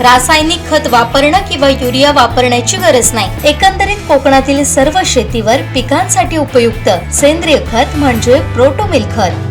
रासायनिक खत वापरणं किंवा युरिया वापरण्याची गरज नाही. एकंदरीत कोकणातील सर्व शेतीवर पिकांसाठी उपयुक्त सेंद्रिय खत म्हणजे प्रोटोमिल खत.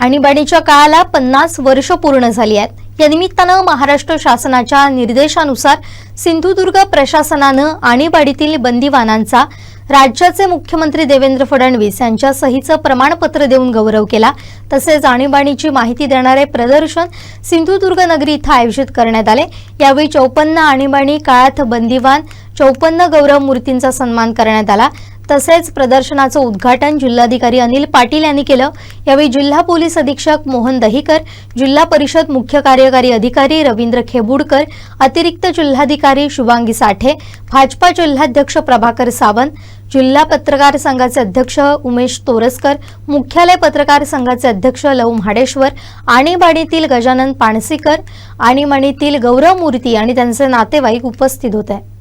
आणीबाणीच्या काळाला पन्नास वर्ष पूर्ण झाली आहेत. या निमित्तानं महाराष्ट्र शासनाच्या निर्देशानुसार सिंधुदुर्ग प्रशासनानं आणीबाणीतील बंदिवानांचा राज्याचे मुख्यमंत्री देवेंद्र फडणवीस यांच्या सहीचं प्रमाणपत्र देऊन गौरव केला. तसेच आणीबाणीची माहिती देणारे प्रदर्शन सिंधुदुर्ग नगरी इथं आयोजित करण्यात आले. यावेळी चौपन्न आणीबाणी काळात बंदिवान चौपन्न गौरव मूर्तींचा सन्मान करण्यात आला. तसेच प्रदर्शनाचं उद्घाटन जिल्हाधिकारी अनिल पाटील यांनी केलं. यावेळी जिल्हा पोलीस अधीक्षक मोहन दहीकर जिल्हा परिषद मुख्य कार्यकारी अधिकारी रवींद्र खेबुडकर अतिरिक्त जिल्हाधिकारी शुभांगी साठे भाजपा जिल्हाध्यक्ष प्रभाकर सावंत जिल्हा पत्रकार संघाचे अध्यक्ष उमेश तोरसकर मुख्यालय पत्रकार संघाचे अध्यक्ष लव म्हाडेश्वर आणीबाणीतील गजानन पाणसीकर आणीबाणीतील गौरव मूर्ती आणि त्यांचे नातेवाईक उपस्थित होते.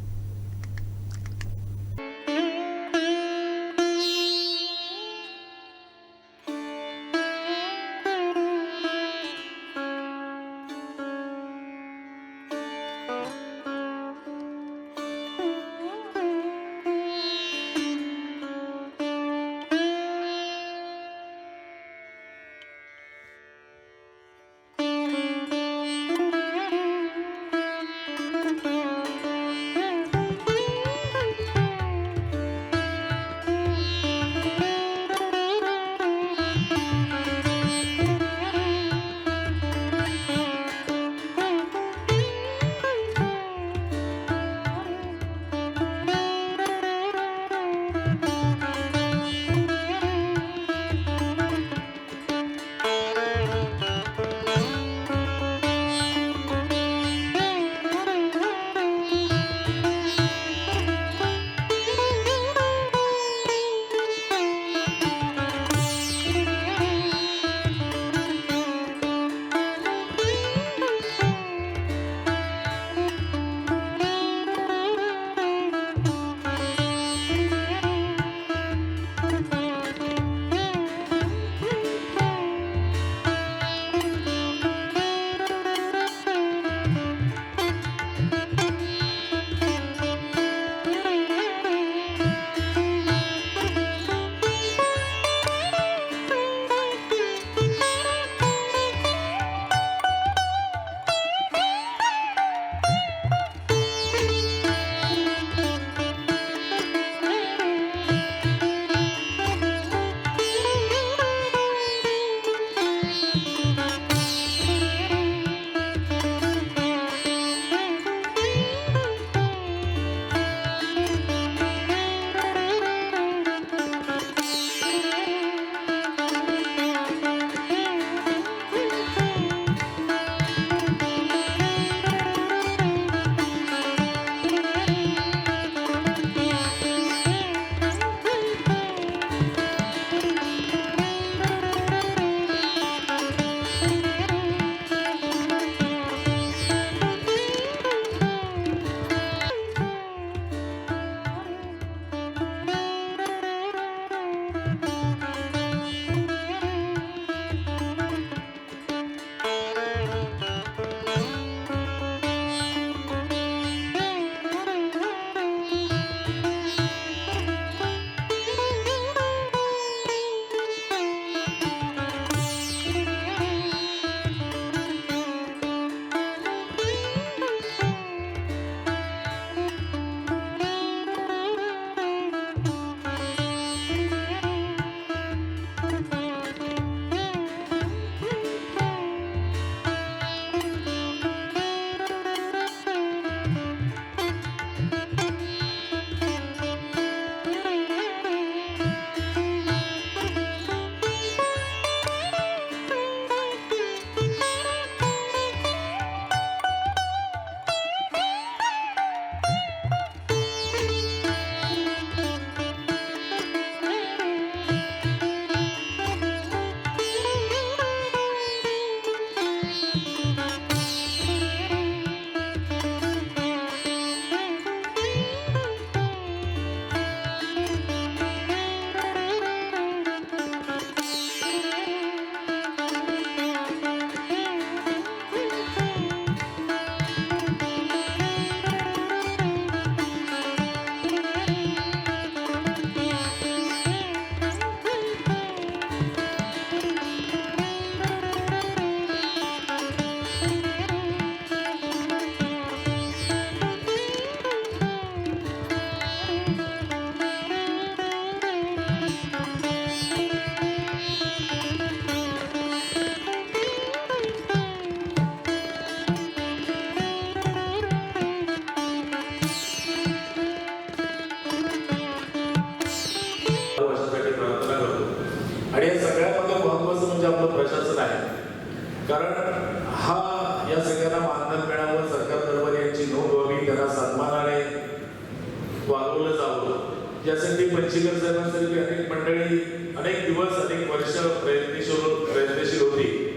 वागवलं जावं. यासाठी पंचीकर साहेबांसारखी अनेक मंडळी अनेक दिवस अनेक वर्ष प्रयत्नशील प्रयत्नशील होती.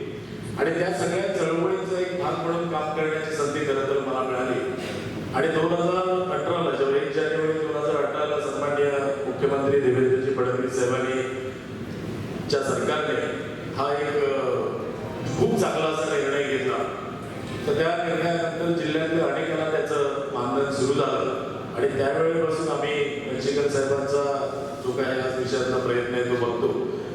आणि त्या सगळ्या चळवळीचा एक भाग म्हणून काम करण्याची संधी खरं तर मला मिळाली. आणि दोन हजार अठराला जेव्हा एक जानेवारी दोन हजार अठराला सन्मान्य मुख्यमंत्री देवेंद्रजी फडणवीस साहेबांनी च्या सरकारने हा एक खूप चांगला असा निर्णय घेतला. तर त्या निर्णयानंतर जिल्ह्यातील अनेकांना त्याचं मानधन सुरू झालं. आणि त्यावेळेपासून आम्ही पंचेकर साहेबांचा जो काय आज विषयाचा प्रयत्न आहे तो बघतो.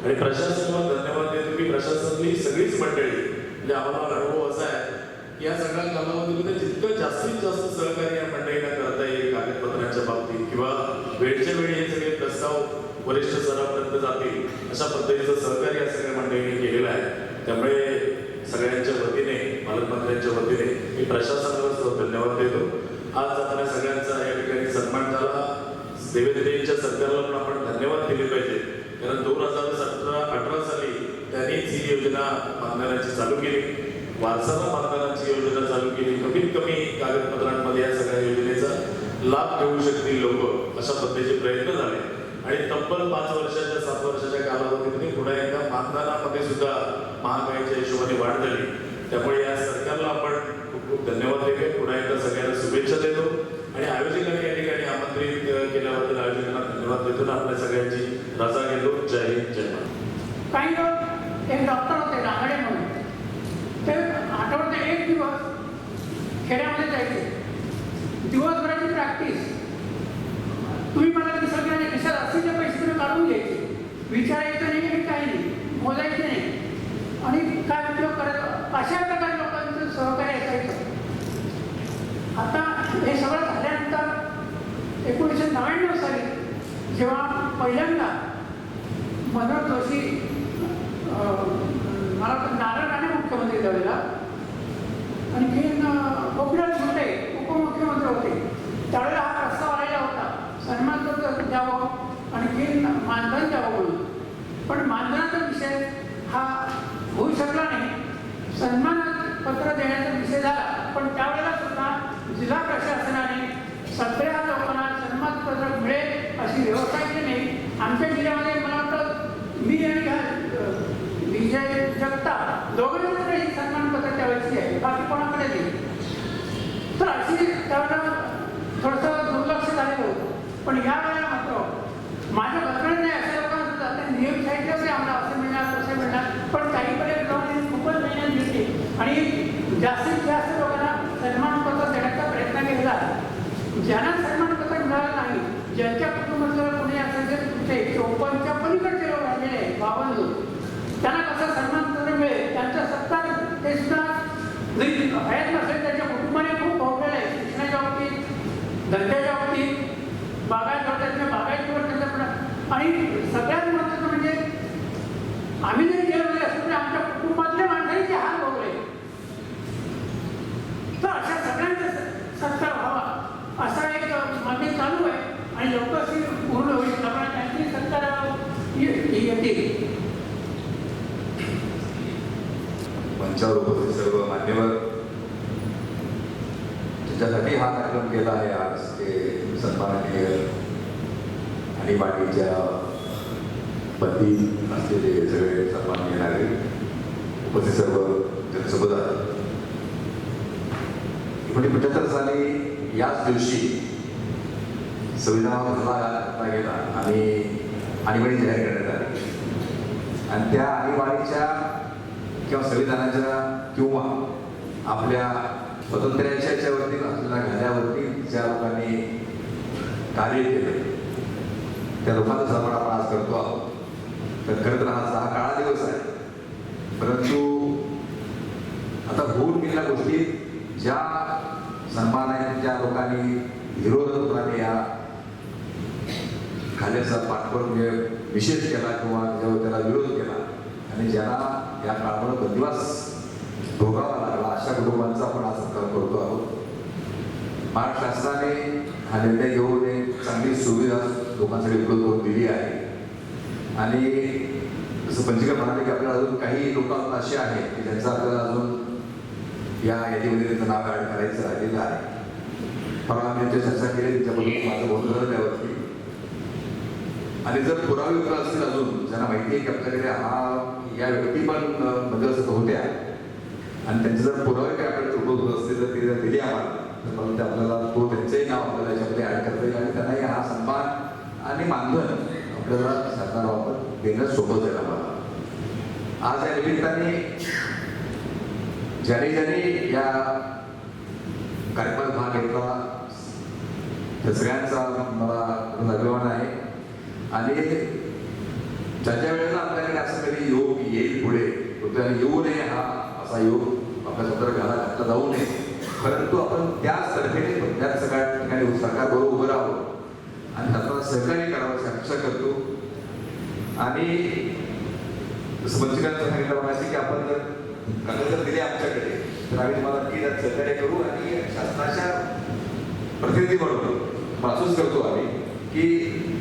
आणि प्रशासनाला धन्यवाद देतो की प्रशासनातली सगळीच मंडळी म्हणजे आम्हाला अनुभव असा आहे की या सगळ्या कालावधीमध्ये जितकं जास्तीत जास्त सहकार्य या मंडळीला करता येईल कागदपत्रांच्या बाबतीत किंवा वेळच्या वेळी हे सगळे प्रस्ताव वरिष्ठ स्तरापर्यंत जातील अशा पद्धतीचं सहकार्य या सगळ्या मंडळींनी केलेलं आहे. त्यामुळे सगळ्यांच्या वतीने पालकमंत्र्यांच्या वतीने मी प्रशासनाला धन्यवाद देतो. आज आपल्या सगळ्यांचा या सन्मान झाला देवेंद्रजींच्या सरकारला पण आपण धन्यवाद दिले पाहिजे. कारण दोन हजार सतरा अठरा साली त्यांनीच ही योजना मानधनाची चालू केली. वारसाला मानधनाची योजना चालू केली. कमीत कमी कागदपत्रांमध्ये या सगळ्या योजनेचा लाभ घेऊ शकतील लोक अशा पद्धतीचे प्रयत्न झाले. आणि तब्बल पाच वर्षाच्या सात वर्षाच्या कालावधीमध्ये पुन्हा एकदा मानधनामध्ये सुद्धा महागाईच्या हिशोबाने वाढ झाली. त्यामुळे या सरकारला आपण खूप खूप धन्यवाद देतो पुन्हा एकदा सगळ्यांना शुभेच्छा देतो. केल्याबद्दल आयोजकांना धन्यवाद देतो आणि आपल्या सगळ्यांची रजा घेतो. जय हिंद जय महाराज काही लोक एक डॉक्टर होते रांगडे म्हणून. ते आठवड्यात एक दिवस खेड्यामध्ये जायचे. दिवसभराची प्रॅक्टिस तुम्ही मला ते सगळ्यांनी खिशात असलेले पैसे तुम्ही काढून घ्यायचे. विचारायचं नाही आणि काही नाही मोजायचे नाही. आणि काय उपयोग करायचा अशा प्रकारे लोकांचं सहकार्य असायचं. आता हे सगळं एकोणीसशे नव्याण्णव साली जेव्हा पहिल्यांदा मनोहर जोशी मला नारायणाने मुख्यमंत्री झालेला आणखीन गोपीनाथ मुंडे उपमुख्यमंत्री होते. त्यावेळेला हा प्रस्ताव आलेला होता. सन्मानपत्र द्यावं आणखीन मानधन द्यावं म्हणून. पण मानधनाचा विषय हा होऊ शकला नाही. सन्मान पत्र देण्याचा विषय झाला. पण त्यावेळेला सुद्धा जिल्हा प्रशासनाने सगळ्या लोकांना सन्मानपत्रक मिळेल अशी व्यवस्था केली नाही. आमच्या जिल्ह्यामध्ये मला वाटतं मी आणि विजय जगताप दोघांकडे ही सन्मानपत्र त्यावेळेची आहे. बाकी कोणाकडे नाही. तर अशी त्यावेळेला थोडंसं दुर्लक्ष झालेलं होतं. पण या वेळेला मात्र माझ्या बदलाने नाही अशा लोकांना सुद्धा ते नियम साहित्य आम्हाला असे मिळणार तसे मिळणार. पण काही पर्यंत खूपच मेहनत घेतली. आणि जास्तीत जास्त लोकांना सन्मानपत्र देण्याचा प्रयत्न केला ज्यांना सन्मानपत्र मिळालं नाही ज्यांच्या कुटुंबातल्या कोणी असेल जे तुमचे चौपन्नच्या पलीकडचे लोक राहिलेले आहेत बावन्न लोक त्यांना कसं सन्मानपत्र मिळेल? त्यांच्या सत्ता ते सुद्धा जरी हयात नसेल त्यांच्या कुटुंबाने खूप भोगलेलं आहे शिक्षणाच्या बाबतीत धंद्याच्या बाबतीत बागायत त्यांच्या बागायतीवर त्यांचा आणि सगळ्यात महत्त्वाचं म्हणजे आम्ही जरी गेलो असतो तरी म्हणजे आमच्या कुटुंबातल्या माणसांचे हाल भोगले. तर अशा सगळ्यांचा स- सत्कार व्हावा असा एक मागणी चालू आहे आणि लवकर ती पूर्ण होईल. त्यामुळे त्यांची सत्ता येते मंचावर उपस्थित सर्व मान्यवर ज्याच्यासाठी हा कार्यक्रम केला आहे आज ते सन्माननीय आणि पाटीलच्या पती असलेले सगळे सन्माननीय नागरिक उपस्थित सर्व जनसमुदाय. एकोणीसशे पंच्याहत्तर साली याच दिवशी संविधानावर हल्ला गेला आणि आणीबाणी जाहीर करण्यात आली आणि त्या आणीबाणीच्या किंवा संविधानाच्या किंवा आपल्या स्वातंत्र्याच्या याच्यावरती असलेल्या घाल्यावरती ज्या लोकांनी कार्य केलं त्या लोकांचा सन्मान आपण आज करतो आहोत तर खरं तर हा हा काळा दिवस आहे परंतु आता होऊन गेलेल्या गोष्टी ज्या सन्मानाने ज्या लोकांनी विरोध खाल्याचा पाठबळ म्हणजे निषेध केला किंवा त्याला विरोध केला आणि ज्यांना या काळामध्ये बंदिवास भोगावा लागला अशा कुटुंबांचा आपण आज सत्कार करतो आहोत. महाराष्ट्र शासनाने हा निर्णय घेऊन एक चांगली सुविधा लोकांसाठी उपलब्ध करून दिली आहे. आणि जसं पंचिका म्हणाले की आपल्याला अजून काही लोक असे आहेत की ज्यांचं आपल्याला अजून या यादीमध्ये त्यांचं नाव ॲड करायचं राहिलेलं आहे. परवा आम्ही चर्चा केली त्याच्याबद्दल माझं बोलणं त्यावरती. आणि जर पुरावे उपलब्ध असतील अजून ज्यांना माहिती आहे की आपल्याकडे हा या व्यक्ती पण अं, होत्या. आणि त्यांचे जर पुरावे काय आपल्याला चुकवत होत असतील तर ते जर दिले आम्हाला तर मग ते आपल्याला तो त्यांचंही नाव आपल्याला याच्यामध्ये ऍड करता येईल आणि त्यांनाही हा सन्मान आणि मानधन आपल्याला सरकारमार्फत देणं सोबत जाईल आम्हाला. आज या निमित्ताने ज्याने ज्याने या कार्यक्रमात भाग घेतला त्या सगळ्यांचा मला आणि ज्याच्या वेळेला आपल्याकडे असं कधी योग येईल पुढे तो त्याने येऊ नये हा असा योग आपल्या स्वतः घाला घातला जाऊ नये. परंतु आपण त्याच तर्फेने त्याच सगळ्या ठिकाणी सरकारबरोबर उभं राहावं. आणि त्याचा सहकार्य करावं अशी अपेक्षा करतो. आणि जसं सांगितलं व्हायचं की आपण जर कागदपत्र जर दिले आमच्याकडे तर आम्ही तुम्हाला नक्की त्यात सहकार्य करू आणि शासनाच्या प्रतिनिधी म्हणून महसूस करतो आम्ही की